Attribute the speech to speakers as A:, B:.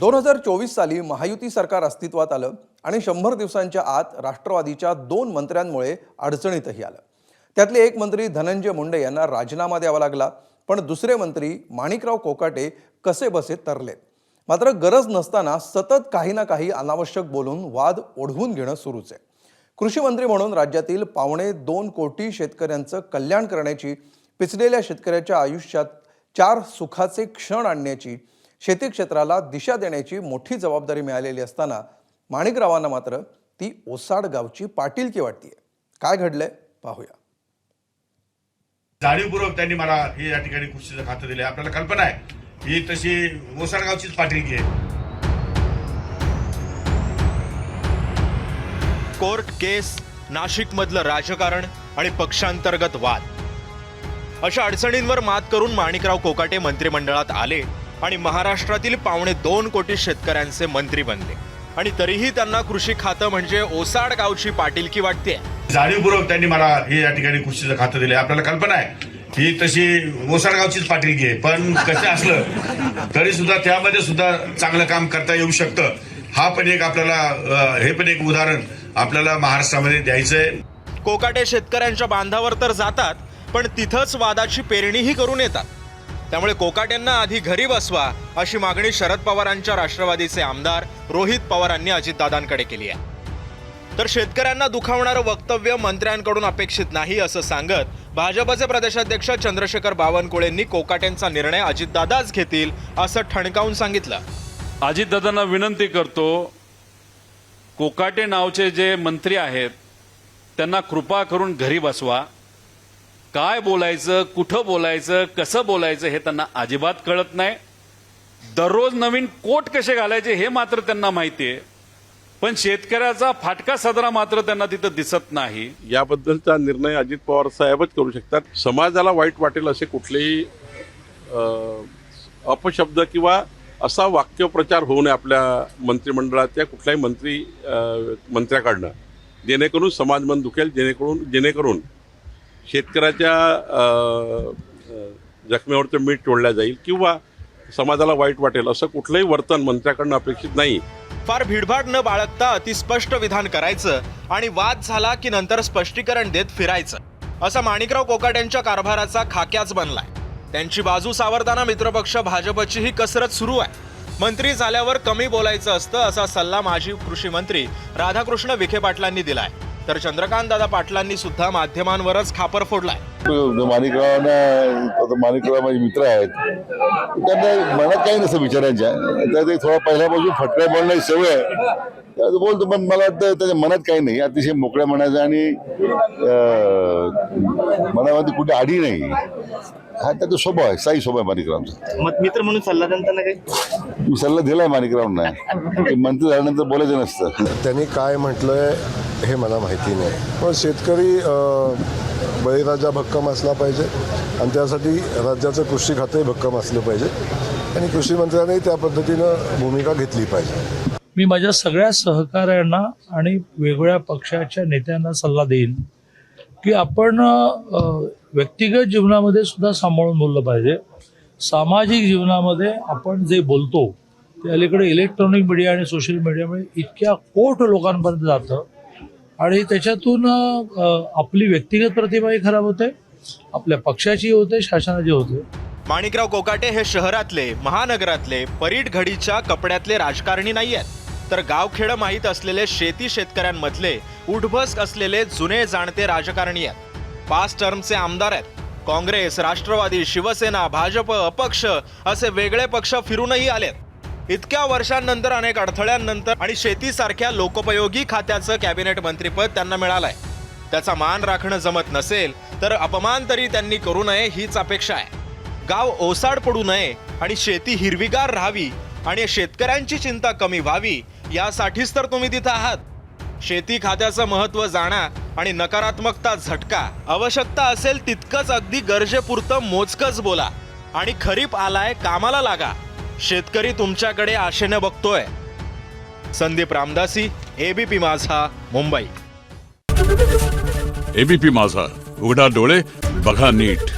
A: दोन हजार चोवीस साली महायुती सरकार अस्तित्वात आलं आणि शंभर दिवसांच्या आत राष्ट्रवादीच्या दोन मंत्र्यांमुळे अडचणीतही आलं. त्यातले एक मंत्री धनंजय मुंडे यांना राजीनामा द्यावा लागला पण दुसरे मंत्री माणिकराव कोकाटे कसे बसे तरले? मात्र गरज नसताना सतत काही ना काही अनावश्यक बोलून वाद ओढवून घेणं सुरूच आहे. कृषी मंत्री म्हणून राज्यातील पावणे दोन कोटी शेतकऱ्यांचं कल्याण करण्याची पिचलेल्या शेतकऱ्याच्या आयुष्यात चार सुखाचे क्षण आणण्याची शेती क्षेत्राला दिशा देण्याची मोठी जबाबदारी मिळालेली असताना माणिकरावांना मात्र ती ओसाड गावची पाटीलकी वाटतीये. काय घडलंय? पाहूया.
B: जाणीवपूर्वक त्यांनी मला हे या ठिकाणी कुस्तीचं खातं दिले आपल्याला कल्पना आहे. ही तशी ओसाडगावचीच पाटीलकी आहे.
C: कोर्ट केस नाशिकमधलं राजकारण आणि पक्षांतर्गत वाद. अशा अडचणींवर मात करून माणिकराव कोकाटे मंत्रिमंडळात आले. आणि महाराष्ट्रातील पावणे दोन कोटी शेतकऱ्यांचे मंत्री बनले. आणि तरीही त्यांना कृषी खातं म्हणजे ओसाड गावची पाटीलकी वाटते?
B: जाणीवपूर्वक त्यांनी मला हे या ठिकाणी कुस्तीचं खातं दिले आपल्याला कल्पना आहे. ही तशी ओसाडगावचीच पाटीलकी आहे. पण कसं असलं तरी सुद्धा त्यामध्ये सुद्धा चांगलं काम करता येऊ शकतं. हा पण एक आपल्याला हे पण एक उदाहरण आपल्याला महाराष्ट्रामध्ये द्यायचंय.
C: कोकाटे शेतकऱ्यांच्या बांधावर तर जातात पण तिथंच वादाची पेरणीही करून येतात. त्यामुळे कोकाटेंना आधी घरी बसवा अशी मागणी शरद पवारांच्या राष्ट्रवादीचे आमदार रोहित पवारांनी अजितदादांकडे केली आहे. तर शेतकऱ्यांना दुखावणारं वक्तव्य मंत्र्यांकडून अपेक्षित नाही असं सांगत भाजपचे प्रदेशाध्यक्ष चंद्रशेखर बावनकुळेंनी कोकाटेंचा निर्णय अजितदादाच घेतील असं ठणकावून सांगितलं.
D: अजितदादांना विनंती करतो कोकाटे नावचे जे मंत्री आहेत त्यांना कृपा करून घरी बसवा. काय बोलायचं कुठं बोलायचं कसं बोलायचं हे त्यांना अजिबात कळत नाही. दररोज नवीन कोट कसे घालायचे हे मात्र त्यांना माहिती आहे पण शेतकऱ्याचा फाटका सदरा मात्र त्यांना तिथं दिसत नाही.
E: याबद्दलचा निर्णय अजित पवार साहेबच करू शकतात. समाजाला वाईट वाटेल असे कुठलेही अपशब्द किंवा असा वाक्यप्रचार होऊ नये आपल्या मंत्रिमंडळाच्या कुठल्याही मंत्री मंत्र्याकडनं. जेणेकरून समाज मन दुखेल जेणेकरून जेणेकरून शेतकऱ्याच्या जखमेवरचं मीठ तोडल्या जाईल किंवा समाजाला वाईट वाटेल असं कुठलंही वर्तन मंत्र्याकडनं अपेक्षित नाही.
C: फार भीडभाड न बाळगता अतिस्पष्ट विधान करायचं आणि वाद झाला की नंतर स्पष्टीकरण देत फिरायचं असा माणिकराव कोकाटेंच्या कारभाराचा खाक्याच बनलाय. त्यांची बाजू सावरताना मित्रपक्ष भाजपची ही कसरत सुरू आहे. मंत्री झाल्यावर कमी बोलायचं असतं असा सल्ला माजी कृषी मंत्री राधाकृष्ण विखे पाटलांनी दिलाय. तर चंद्रकांत दादा पाटलांनी सुद्धा माध्यमांवरच खापर फोडलाय.
F: माणिकरावांना माणिकराव माझे मित्र आहेत त्यांना मनात काही नसतं विचारांच्या तर ते थोडा पहिल्यापासून फटक्या बोलण्याची सवय आहे. तर बोलतो पण मला वाटतं त्याच्या मनात काही नाही. अतिशय मोकळ्या मनाचं आणि मनामध्ये कुठे आडी नाही. हा त्याचा स्वभाव आहे साई स्वभाव आहे माणिकरावचा.
G: मत मित्र म्हणून सल्ला देताना काही?
F: मी सल्ला दिलाय माणिकरावांना. की मंत्री झाल्यानंतर बोलायचं नसतं.
H: त्यांनी काय म्हटलंय हे मला माहिती नाही. पण शेतकरी अ, बळीराजा भक्कम असला पाहिजे आणि त्यासाठी राज्याचं कृषी खातंही भक्कम असलं पाहिजे. आणि कृषी मंत्र्यांनी त्या पद्धतीनं भूमिका घेतली पाहिजे.
I: मी माझ्या सगळ्या सहकाऱ्यांना आणि वेगवेगळ्या पक्षाच्या नेत्यांना सल्ला देईन. की आपण व्यक्तिगत जीवनामध्ये सुद्धा सांभाळून बोललं पाहिजे. सामाजिक जीवनामध्ये आपण जे बोलतो ते अलीकडे इलेक्ट्रॉनिक मीडिया आणि सोशल मीडियामुळे इतक्या कोट लोकांपर्यंत जातं. आणि त्याच्यातून आपली व्यक्तिगत प्रतिमाही खराब होते आपल्या पक्षाची होते शासनाची होते.
C: माणिकराव कोकाटे हे शहरातले महानगरातले परीट घडीच्या कपड्यातले राजकारणी नाही आहेत तर गावखेडं माहीत असलेले शेती शेतकऱ्यांमधले उठबस असलेले जुने जाणते राजकारणी आहेत. पाच टर्मचे आमदार आहेत. काँग्रेस राष्ट्रवादी शिवसेना भाजप अपक्ष असे वेगळे पक्ष फिरूनही आलेत. इतक्या वर्षांनंतर अनेक अडथळ्यांनंतर आणि शेतीसारख्या लोकोपयोगी खात्याचं कॅबिनेट मंत्रीपद त्यांना मिळालंय. त्याचा मान राखणं जमत नसेल तर अपमान तरी त्यांनी करू नये हीच अपेक्षा आहे. गाव ओसाड पडू नये आणि शेती हिरवीगार राहावी आणि शेतकऱ्यांची चिंता कमी व्हावी यासाठीच तर तुम्ही तिथं आहात. शेती खात्याचं महत्त्व जाणा आणि नकारात्मकता झटका. आवश्यकता असेल तितकंच अगदी गरजेपुरतं मोजकच बोला. आणि खरीप आलाय कामाला लागा. शेतकरी तुमच्याकडे आशेनं बघतोय. संदीप रामदासी एबीपी माझा मुंबई.
J: एबीपी माझा. उघडा डोळे बघा नीट.